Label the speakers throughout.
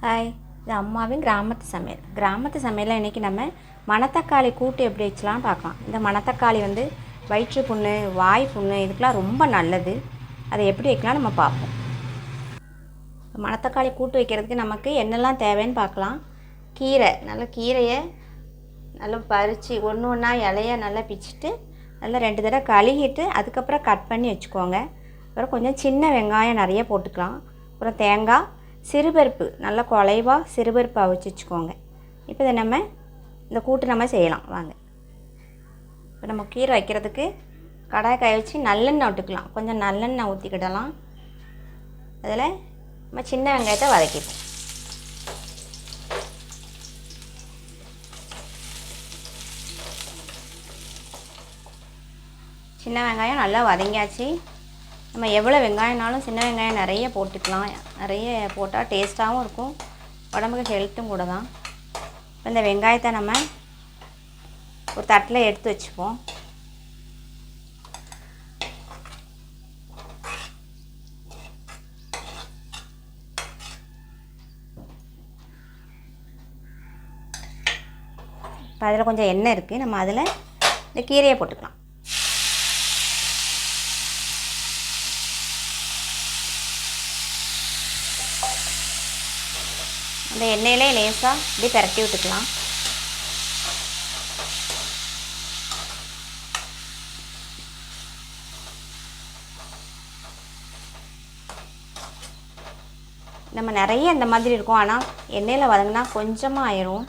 Speaker 1: Hi இது அம்மாவின் கிராமத்து சமையல். கிராமத்து சமையலில் இன்றைக்கி நம்ம மணத்தக்காளி கூட்டு எப்படி வச்சலாம் பார்க்கலாம். இந்த மணத்தக்காளி வந்து வயிற்று புண்ணு வாய் புண்ணு இதுக்கெலாம் ரொம்ப நல்லது. அதை எப்படி வைக்கலாம் நம்ம பார்ப்போம். மணத்தக்காளி கூட்டு வைக்கிறதுக்கு நமக்கு என்னெல்லாம் தேவைன்னு பார்க்கலாம். கீரை. நல்ல கீரையை நல்லா பறித்து ஒன்று ஒன்றா இலைய நல்லா பிச்சுட்டு நல்லா ரெண்டு தடவை கழுகிட்டு அதுக்கப்புறம் கட் பண்ணி வச்சுக்கோங்க. அப்புறம் கொஞ்சம் சின்ன வெங்காயம் நிறைய போட்டுக்கலாம். அப்புறம் தேங்காய் சிறுபருப்பு நல்லா குலைவாக சிறுபருப்பு அவிச்சு வச்சுக்கோங்க. இப்போ இதை நம்ம இந்த கூட்டு நம்ம செய்யலாம். வாங்க. இப்போ நம்ம கீரை வைக்கிறதுக்கு கடாய் காய வச்சு நல்லெண்ணெய் விட்டுக்கலாம். கொஞ்சம் நல்லெண்ணெய் ஊற்றிக்கிடலாம் அதில் நம்ம சின்ன வெங்காயத்தை வதக்கிப்போம். சின்ன வெங்காயம் நல்லா வதங்கியாச்சு. நம்ம எவ்வளோ வெங்காயம்னாலும் சின்ன வெங்காயம் நிறைய போட்டுக்கலாம். நிறைய போட்டால் டேஸ்ட்டாகவும் இருக்கும். உடம்புக்கு ஹெல்த்தும் கூட தான் இப்போ இந்த வெங்காயத்தை நம்ம ஒரு தட்டில் எடுத்து வச்சுப்போம். இப்போ அதில் கொஞ்சம் எண்ணெய் இருக்குது நம்ம அதில் இந்த கீரையை போட்டுக்கலாம். இந்த எண்ணெயிலே லேசாக இப்படி பரட்டி விட்டுக்கலாம். நம்ம நிறைய இந்த மாதிரி இருக்கும். ஆனால் எண்ணெயில் வதங்கினா கொஞ்சமாக ஆயிரும்.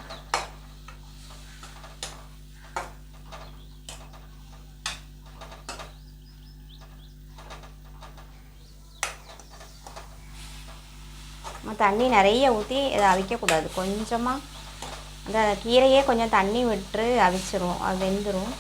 Speaker 1: தண்ணி நிறைய ஊற்றி இதை அவிக்கக்கூடாது. கொஞ்சமாக அந்த கீரையே கொஞ்சம் தண்ணி விட்டு அவிச்சிரும். அது வெந்துடும்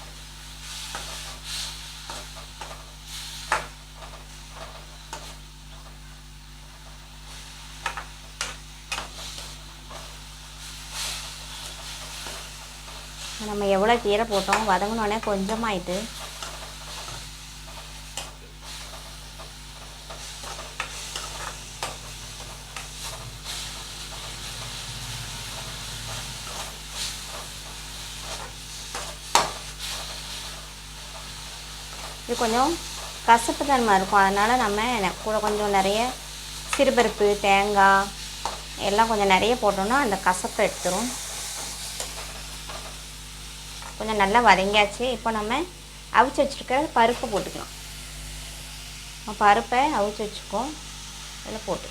Speaker 1: நம்ம எவ்வளோ கீரை போட்டோம் வதங்கினோடனே கொஞ்சமாயிட்டு இது கொஞ்சம் கசப்பு தன்மை இருக்கும். அதனால் நம்ம கூட கொஞ்சம் நிறைய சிறுபருப்பு தேங்காய் எல்லாம் கொஞ்சம் நிறைய போட்டோம்னா அந்த கசப்பை எடுத்துரும். கொஞ்சம் நல்லா வதங்கியாச்சு. இப்போ நம்ம அவிச்சு வச்சுருக்க பருப்பை போட்டுக்கலாம். பருப்பை அவிச்சு வச்சுக்கோம் இதில் போட்டு.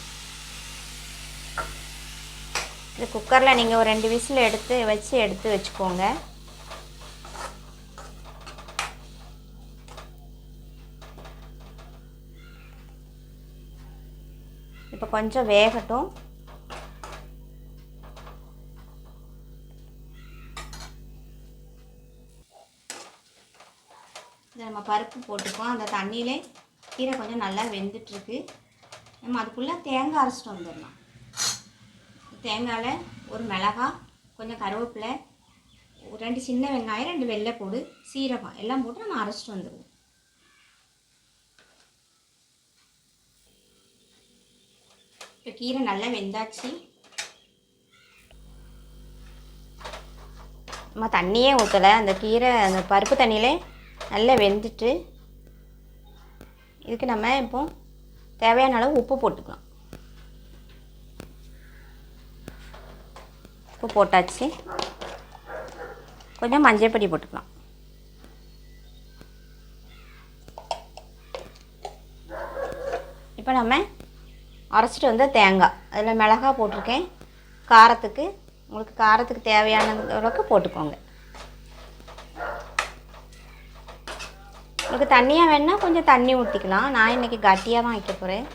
Speaker 1: இது குக்கரில் நீங்கள் ஒரு ரெண்டு விசில் எடுத்து வச்சு எடுத்து வச்சுக்கோங்க. கொஞ்சம் வேகட்டும். இதை நம்ம பருப்பு போட்டுக்குவோம் அந்த தண்ணியிலே கீரை கொஞ்சம் நல்லா வெந்துட்டுருக்கு. நம்ம அதுக்குள்ளே தேங்காய் அரைச்சிட்டு வந்துடலாம். தேங்காயில் ஒரு மிளகா கொஞ்சம் கருவேப்பிலை ஒரு ரெண்டு சின்ன வெங்காயம் ரெண்டு வெள்ளைப்பூடு சீரகம் எல்லாம் போட்டு நம்ம அரைச்சிட்டு வந்துடுவோம். இப்போ கீரை நல்லா வெந்தாச்சு. நம்ம தண்ணியே ஊற்றலை அந்த கீரை அந்த பருப்பு தண்ணியிலே நல்லா வெந்துட்டு இதுக்கு நம்ம இப்போ தேவையான அளவு உப்பு போட்டுக்கலாம். உப்பு போட்டாச்சு. கொஞ்சம் மஞ்சள் பொடி போட்டுக்கலாம். இப்போ நம்ம அரைச்சிட்டு வந்த தேங்காய். அதில் மிளகாய் போட்டிருக்கேன். காரத்துக்கு உங்களுக்கு காரத்துக்கு தேவையான அளவுக்கு போட்டுக்கோங்க. உங்களுக்கு தண்ணியாக வேணால் கொஞ்சம் தண்ணி ஊற்றிக்கலாம் நான் இன்றைக்கி கட்டியாக தான் வைக்க போகிறேன்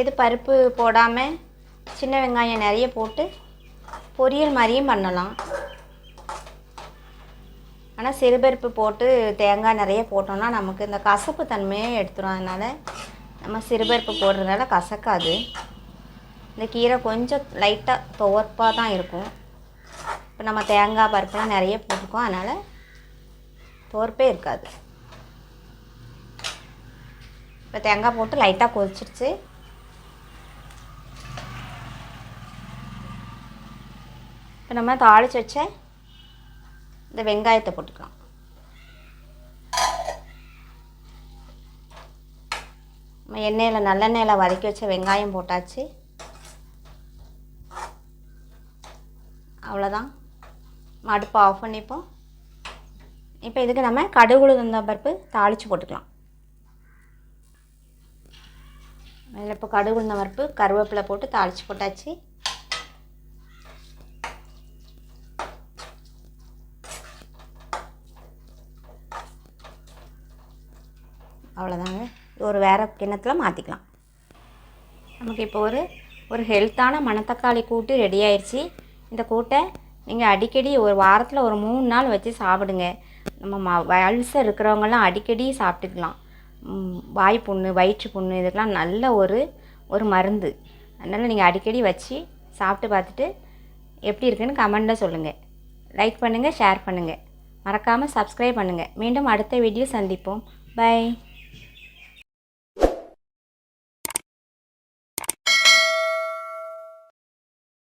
Speaker 1: இது பருப்பு போடாமல் சின்ன வெங்காயம் நிறைய போட்டு பொரியல் மாதிரியும் பண்ணலாம். ஆனால் சிறுபருப்பு போட்டு தேங்காய் நிறைய போட்டோம்னா நமக்கு இந்த கசப்பு தன்மையை எடுத்துரும். அதனால் நம்ம சிறுபருப்பு போடுறதுனால கசக்காது. இந்த கீரை கொஞ்சம் லைட்டாக துவர்ப்பாக தான் இருக்கும். இப்போ நம்ம தேங்காய் பருப்புலாம் நிறைய போட்டிருக்கோம் அதனால் தோற்பே இருக்காது. இப்போ தேங்காய் போட்டு லைட்டாக கொதிச்சிருச்சு. இப்போ நம்ம தாளித்து வச்ச இந்த வெங்காயத்தை போட்டுக்கலாம். நம்ம எண்ணெயில் நல்லெண்ணெயில் வதக்கி வச்ச வெங்காயம் போட்டாச்சு. அவ்வளோதான் அடுப்பு ஆஃப் பண்ணிப்போம். இப்போ இதுக்கு நம்ம கடுகு உளுந்தம் பருப்பு தாளித்து போட்டுக்கலாம். அதில் இப்போ கடுகு உளுந்தம் பருப்பு கருவேப்பிலை போட்டு தாளித்து போட்டாச்சு. ஒரு வேறு கிண்ணத்தில் மாற்றிக்கலாம் நமக்கு இப்போ ஒரு ஒரு ஹெல்த்தான மணத்தக்காளி கூட்டு ரெடி ஆயிடுச்சு இந்த கூட்டை நீங்கள் அடிக்கடி ஒரு வாரத்தில் ஒரு மூணு நாள் வச்சு சாப்பிடுங்க. நம்ம ம அல்சர் இருக்கிறவங்களாம் அடிக்கடி சாப்பிட்டுக்கலாம். வாய் புண்ணு வயிற்று புண்ணு இதுக்கெல்லாம் நல்ல ஒரு ஒரு மருந்து. அதனால் நீங்கள் அடிக்கடி வச்சு சாப்பிட்டு பார்த்துட்டு எப்படி இருக்குன்னு கமெண்டில் சொல்லுங்கள் லைக் பண்ணுங்கள் ஷேர் பண்ணுங்கள் மறக்காமல் சப்ஸ்கிரைப் பண்ணுங்கள் மீண்டும் அடுத்த வீடியோ சந்திப்போம். பை